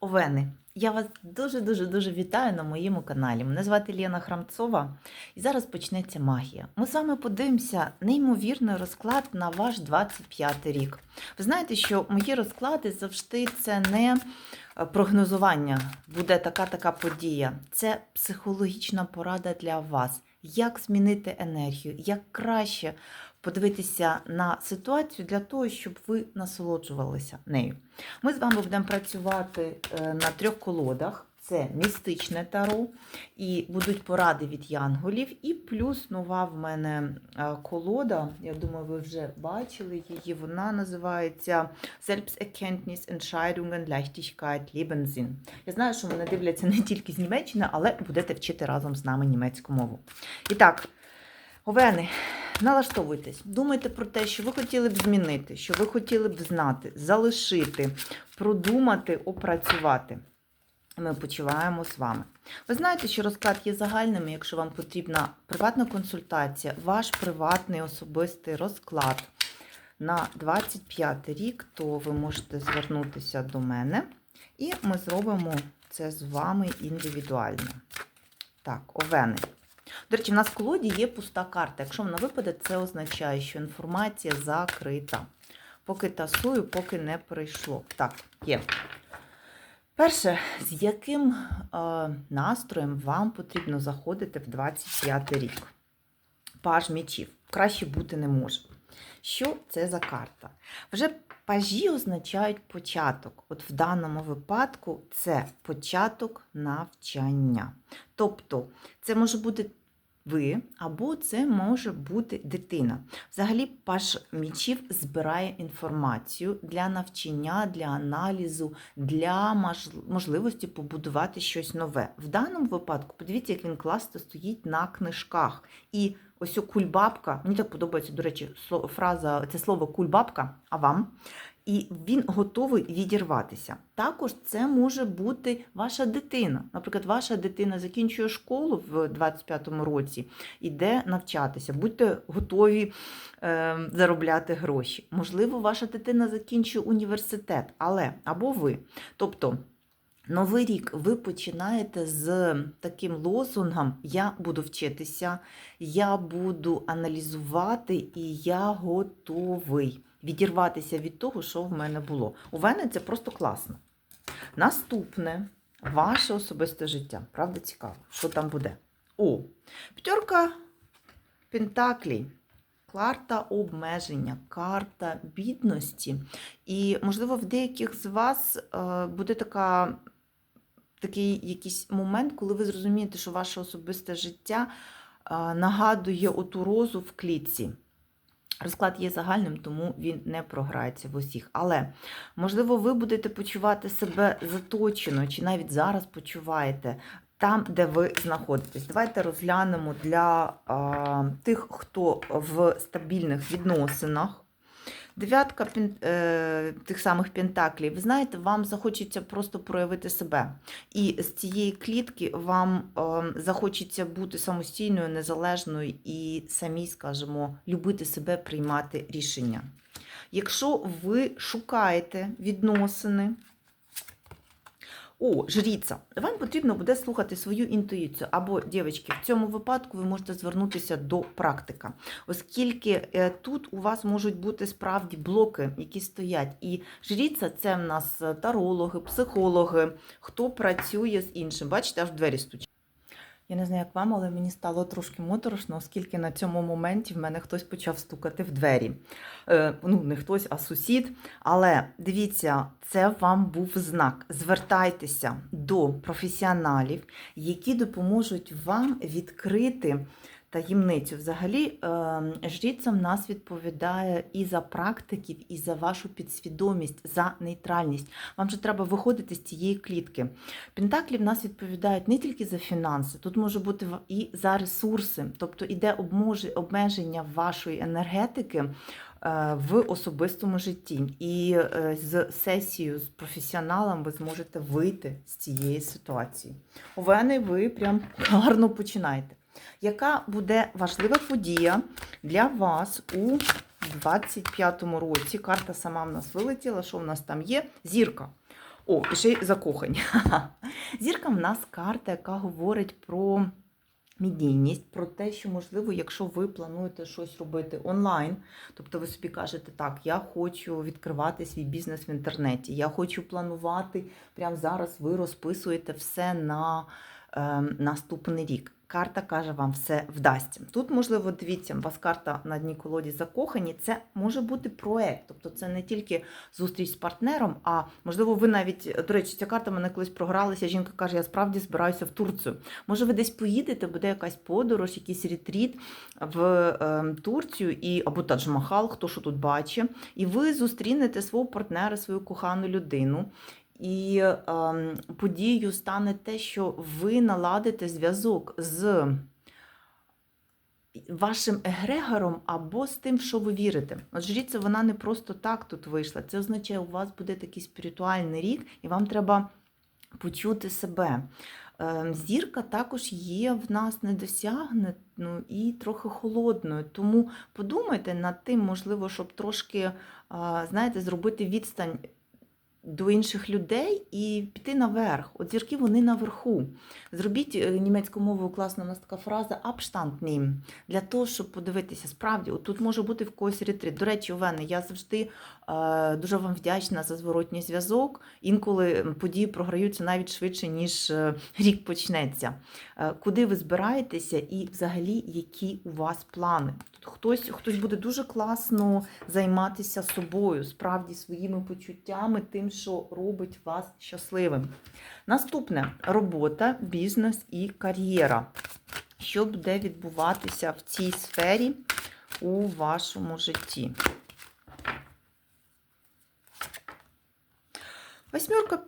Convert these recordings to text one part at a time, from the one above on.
Овени, я вас дуже-дуже дуже вітаю на моєму каналі. Мене звати Лена Храмцова, і зараз почнеться магія. Ми з вами подивимося неймовірний розклад на ваш 25 рік. Ви знаєте, що мої розклади завжди це не е, прогнозування, буде така така подія. Це психологічна порада для вас. Як змінити енергію, як краще подивитися на ситуацію для того, щоб ви насолоджувалися нею. Ми з вами будемо працювати е, на трьох колодах. Це містичне таро, і будуть поради від янголів. І плюс нова в мене е, колода. Я думаю, ви вже бачили її. Вона називається Selbsterkenntnis, Entscheidungen, Leichtigkeit, Lebenssinn. Я знаю, що мене дивляться не тільки з Німеччини, але будете вчити разом з нами німецьку мову. І так, Овени, налаштовуйтесь, думайте про те, що ви хотіли б змінити, що ви хотіли б знати, залишити, продумати, опрацювати. Ми почуваємо з вами. Ви знаєте, що розклад є загальним, якщо вам потрібна приватна консультація, ваш приватний особистий розклад на 25 рік, то ви можете звернутися до мене, і ми зробимо це з вами індивідуально. Так, овени. До речі, в нас в колоді є пуста карта. Якщо вона випаде, це означає, що інформація закрита. Поки тасую, поки не прийшло. Так, є. Перше, з яким е, настроєм вам потрібно заходити в 25 рік? Паж мічів. Краще бути не може. Що це за карта? Вже пажі означають початок. От в даному випадку це початок навчання. Тобто, це може бути ви, або це може бути дитина. Взагалі, паш мічів збирає інформацію для навчання, для аналізу, для можливості побудувати щось нове. В даному випадку, подивіться, як він класно стоїть на книжках. І ось кульбабка, мені так подобається, до речі, фраза, це слово кульбабка, а вам? І він готовий відірватися. Також це може бути ваша дитина. Наприклад, ваша дитина закінчує школу в 25-му році, іде навчатися, будьте готові е, заробляти гроші. Можливо, ваша дитина закінчує університет, але або ви. Тобто. Новий рік ви починаєте з таким лозунгом Я буду вчитися, я буду аналізувати і я готовий відірватися від того, що в мене було. У мене це просто класно. Наступне ваше особисте життя. Правда, цікаво, що там буде? О, п'ятерка Пентаклій. Карта обмеження, карта бідності. І, можливо, в деяких з вас е, буде така, такий якийсь момент, коли ви зрозумієте, що ваше особисте життя нагадує оту розу в клітці. Розклад є загальним, тому він не програється в усіх. Але, можливо, ви будете почувати себе заточено, чи навіть зараз почуваєте там, де ви знаходитесь. Давайте розглянемо для а, тих, хто в стабільних відносинах. Дев'ятка е, тих самих пентаклів, ви знаєте, вам захочеться просто проявити себе. І з цієї клітки вам е, захочеться бути самостійною, незалежною і самі, скажімо, любити себе, приймати рішення. Якщо ви шукаєте відносини, о, жріця, вам потрібно буде слухати свою інтуїцію. Або, дівчатки, в цьому випадку ви можете звернутися до практика, оскільки е, тут у вас можуть бути справді блоки, які стоять. І жріця це в нас тарологи, психологи, хто працює з іншим. Бачите, аж двері стучать. Я не знаю, як вам, але мені стало трошки моторошно, оскільки на цьому моменті в мене хтось почав стукати в двері. Е, ну, не хтось, а сусід. Але дивіться, це вам був знак. Звертайтеся до професіоналів, які допоможуть вам відкрити таємницю. Взагалі, ем, жріця в нас відповідає і за практиків, і за вашу підсвідомість, за нейтральність. Вам же треба виходити з цієї клітки. Пентаклі в нас відповідають не тільки за фінанси, тут може бути і за ресурси, тобто іде обмеження вашої енергетики. Е, в особистому житті. І е, з сесією, з професіоналом ви зможете вийти з цієї ситуації. У ви прям гарно починаєте. Яка буде важлива подія для вас у 25-му році? Карта сама в нас вилетіла. Що в нас там є? Зірка. О, і ще й закохані. Зірка в нас карта, яка говорить про медійність, про те, що, можливо, якщо ви плануєте щось робити онлайн, тобто ви собі кажете, так, я хочу відкривати свій бізнес в інтернеті, я хочу планувати, прямо зараз ви розписуєте все на наступний рік. Карта каже, вам все вдасться. Тут, можливо, дивіться, у вас карта на дні колоді закохані. Це може бути проект, тобто це не тільки зустріч з партнером, а можливо, ви навіть, до речі, ця карта мене колись програлася. Жінка каже, я справді збираюся в Турцію. Може, ви десь поїдете, буде якась подорож, якийсь ретріт в е, Турцію і або Тадж-Махал, хто що тут бачить, і ви зустрінете свого партнера, свою кохану людину. І ем, подією стане те, що ви наладите зв'язок з вашим егрегором або з тим, що ви вірите. От жріця, вона не просто так тут вийшла. Це означає, у вас буде такий спіритуальний рік, і вам треба почути себе. Ем, Зірка також є в нас недосягненою і трохи холодною. Тому подумайте над тим, можливо, щоб трошки, знаєте, зробити відстань до інших людей і піти наверх. От зірки вони наверху. Зробіть німецьку німецькою мовою класно. у нас така фраза Abstand для того, щоб подивитися, справді, от тут може бути в когось ретрит. До речі, Овени, я завжди е, дуже вам вдячна за зворотній зв'язок. Інколи події програються навіть швидше, ніж е, рік почнеться. Е, куди ви збираєтеся і взагалі які у вас плани? Тут хтось, хтось буде дуже класно займатися собою, справді своїми почуттями, тим, що робить вас щасливим. Наступне робота, бізнес і кар'єра. Що буде відбуватися в цій сфері у вашому житті? Восьмерка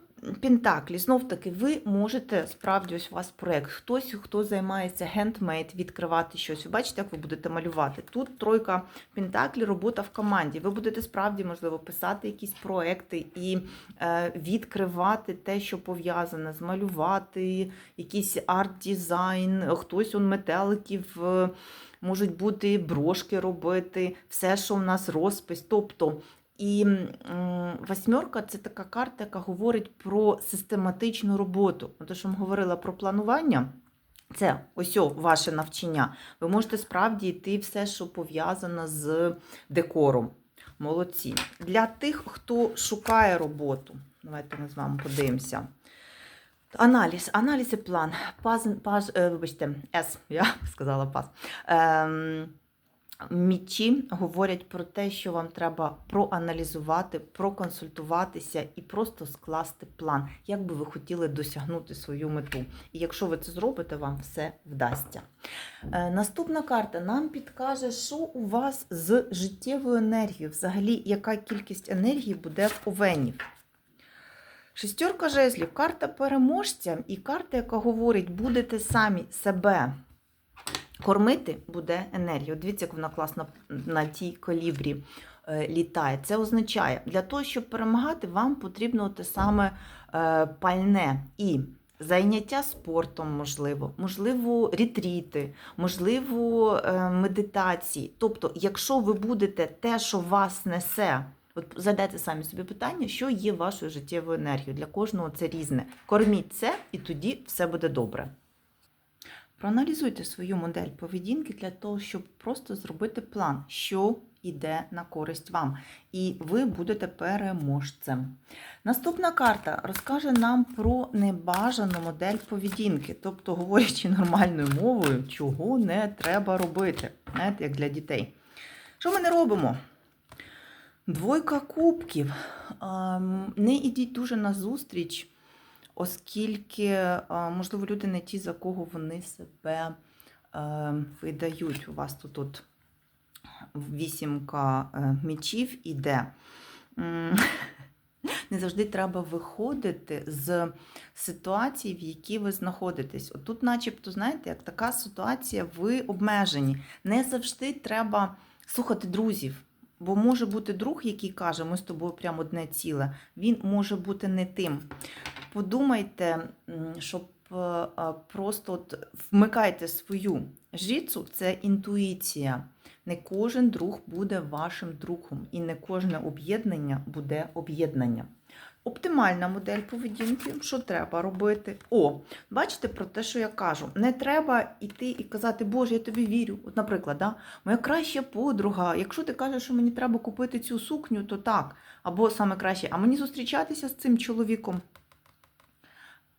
Пентаклі, знов таки, ви можете справді ось у вас проект. Хтось, хто займається хендмейд, відкривати щось. Ви бачите, як ви будете малювати. Тут тройка Пентаклі, робота в команді. Ви будете справді, можливо, писати якісь проекти і е, відкривати те, що пов'язане, змалювати, якийсь арт-дизайн, хтось он метеликів. е, Можуть бути брошки робити, все, що в нас розпис. Тобто і восьмерка це така карта, яка говорить про систематичну роботу. Те, що вам говорила про планування, це ось о, ваше навчання. Ви можете справді йти все, що пов'язано з декором. Молодці. Для тих, хто шукає роботу, давайте ми з вами подивимося. Аналіз, аналіз і план. Паз, паз, е, вибачте, С, я сказала паз. Ем, Мічі говорять про те, що вам треба проаналізувати, проконсультуватися і просто скласти план, як би ви хотіли досягнути свою мету. І якщо ви це зробите, вам все вдасться. Е, Наступна карта нам підкаже, що у вас з життєвою енергією, взагалі, яка кількість енергії буде в овенів. Шестерка жезлів, карта переможця і карта, яка говорить, будете самі себе кормити, буде енергія. От Дивіться, як вона класно на тій колібрі е, літає. Це означає, для того, щоб перемагати, вам потрібно те саме е, пальне і заняття спортом, можливо, можливо, ретріти, можливо, е, медитації. Тобто, якщо ви будете те, що вас несе, От задайте самі собі питання, що є вашою життєвою енергією. Для кожного це різне. Корміть це, і тоді все буде добре. Проаналізуйте свою модель поведінки для того, щоб просто зробити план, що йде на користь вам. І ви будете переможцем. Наступна карта розкаже нам про небажану модель поведінки, тобто, говорячи нормальною мовою, чого не треба робити. Знаєте, як для дітей. Що ми не робимо? Двойка кубків. Ем, Не ідіть дуже на зустріч, оскільки, е, можливо, люди не ті, за кого вони себе ем, видають. У вас тут от вісімка е, мечів іде. Не завжди треба виходити з ситуації, в якій ви знаходитесь. От тут, начебто, знаєте, як така ситуація, ви обмежені. Не завжди треба слухати друзів. Бо може бути друг, який каже, ми з тобою прямо одне ціле, він може бути не тим. Подумайте, щоб е, е, просто от вмикайте свою жріцу, це інтуїція. Не кожен друг буде вашим другом, і не кожне об'єднання буде об'єднанням. Оптимальна модель поведінки, що треба робити? О, бачите про те, що я кажу. Не треба йти і казати, Боже, я тобі вірю. От, наприклад, да? моя краща подруга. Якщо ти кажеш, що мені треба купити цю сукню, то так. Або саме краще, а мені зустрічатися з цим чоловіком.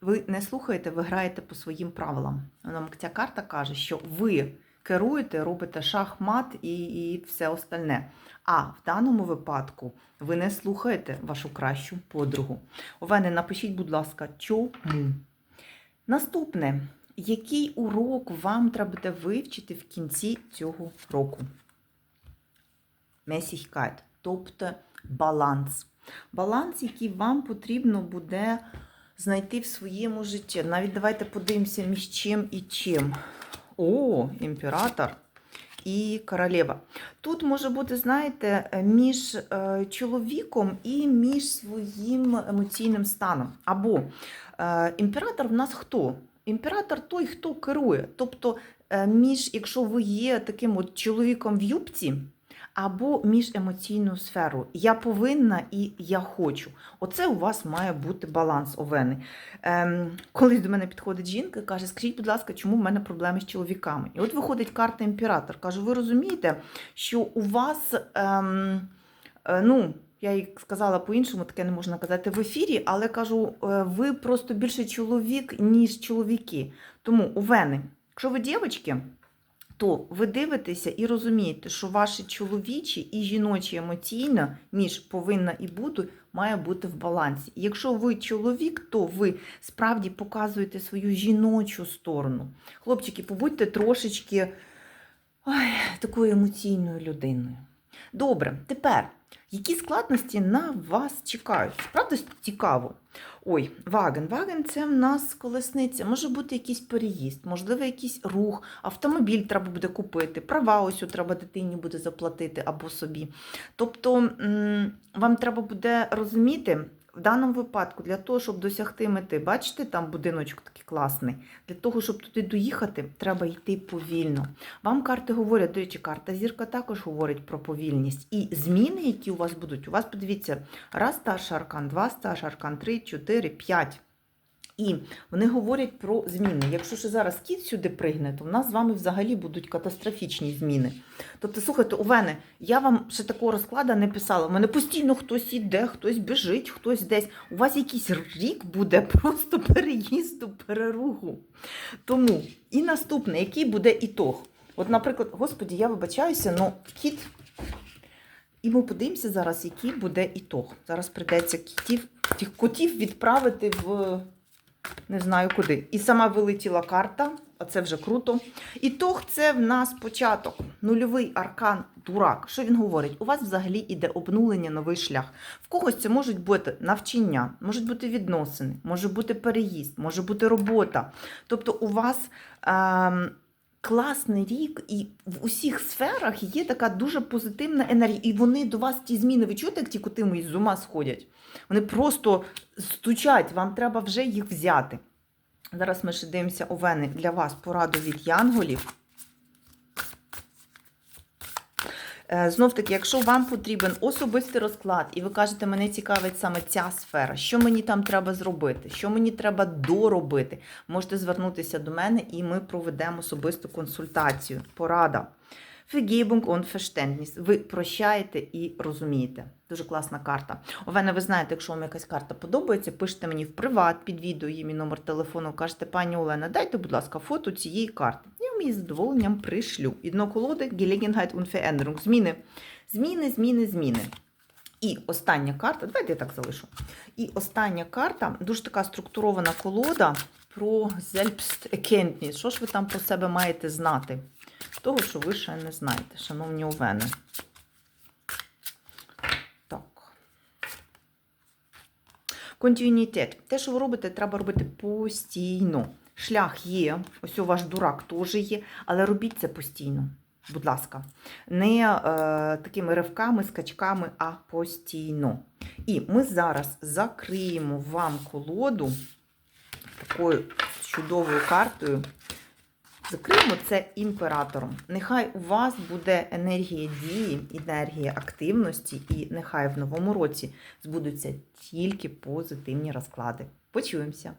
Ви не слухаєте, ви граєте по своїм правилам. Нам ця карта каже, що ви керуєте, робите шахмат і, і все остальне. А в даному випадку ви не слухаєте вашу кращу подругу. Овени, напишіть, будь ласка, чому? Наступне, який урок вам треба буде вивчити в кінці цього року? Месіхкайт, тобто баланс. Баланс, який вам потрібно буде знайти в своєму житті. Навіть давайте подивимося між чим і чим. О, імператор і королева. Тут може бути, знаєте, між е, чоловіком і між своїм емоційним станом. Або е, імператор в нас хто? Імператор той, хто керує. Тобто, е, між, якщо ви є таким от чоловіком в юбці, або між емоційною сферою. Я повинна і я хочу. Оце у вас має бути баланс овени. Ем, колись до мене підходить жінка і каже: Скажіть, будь ласка, чому в мене проблеми з чоловіками? І от виходить карта імператор. Кажу, ви розумієте, що у вас, ем, е, ну, я їй сказала по-іншому, таке не можна казати в ефірі, але кажу, е, ви просто більше чоловік, ніж чоловіки. Тому овени, якщо ви дівчатки, то ви дивитеся і розумієте, що ваші чоловічі і жіночі емоційно між повинна і буду має бути в балансі. Якщо ви чоловік, то ви справді показуєте свою жіночу сторону. Хлопчики, побудьте трошечки ой, такою емоційною людиною. Добре, тепер. Які складності на вас чекають? Правда, цікаво. Ой, ваген. Ваген це в нас колесниця. Може бути якийсь переїзд, можливо, якийсь рух, автомобіль треба буде купити, права ось треба дитині буде заплатити або собі. Тобто вам треба буде розуміти. В даному випадку, для того, щоб досягти мети, бачите, там будиночок такий класний. Для того, щоб туди доїхати, треба йти повільно. Вам карти говорять, до речі, карта зірка також говорить про повільність. І зміни, які у вас будуть, у вас подивіться, раз старший аркан, два старший аркан, три, чотири, п'ять. І вони говорять про зміни. Якщо ще зараз кіт сюди пригне, то в нас з вами взагалі будуть катастрофічні зміни. Тобто, слухайте, Овени, я вам ще такого розкладу не писала. У мене постійно хтось іде, хтось біжить, хтось десь. У вас якийсь рік буде просто переїзду, переруху. Тому і наступне, який буде ітог? От, наприклад, господі, я вибачаюся, але кіт. І ми подивимося зараз, який буде ітог. Зараз прийдеться кітів, тих котів відправити в не знаю куди. І сама вилетіла карта, а це вже круто. Ітог це в нас початок. Нульовий аркан дурак. Що він говорить? У вас взагалі іде обнулення, новий шлях. В когось це можуть бути навчання, можуть бути відносини, може бути переїзд, може бути робота. Тобто у вас. Е Класний рік, і в усіх сферах є така дуже позитивна енергія. І вони до вас ті зміни, ви чуєте, як ті коти мої з ума сходять? Вони просто стучать, вам треба вже їх взяти. Зараз ми ще дивимося овени для вас пораду від янголів. Знов таки, якщо вам потрібен особистий розклад, і ви кажете, мене цікавить саме ця сфера, що мені там треба зробити, що мені треба доробити, можете звернутися до мене і ми проведемо особисту консультацію. Порада. Vergebung und Verständnis. Ви прощаєте і розумієте. Дуже класна карта. Овена, ви знаєте, якщо вам якась карта подобається, пишете мені в приват під відео, є номер телефону, кажете, пані Олена, дайте, будь ласка, фото цієї карти. Вам її з задоволенням пришлю. І дно колоди Gelegenheit und Veränderung. Зміни, зміни, зміни, зміни. І остання карта, давайте я так залишу. І остання карта, дуже така структурована колода про Selbsterkenntnis. Що ж ви там про себе маєте знати? Того, що ви ще не знаєте, шановні овени. Континуїтет. Те, що ви робите, треба робити постійно. Шлях є, ось у ваш дурак теж є, але робіть це постійно. Будь ласка, не е, такими ривками, скачками, а постійно. І ми зараз закриємо вам колоду такою чудовою картою Закриємо це імператором. Нехай у вас буде енергія дії, енергія активності, і нехай в новому році збудуться тільки позитивні розклади. Почуємося!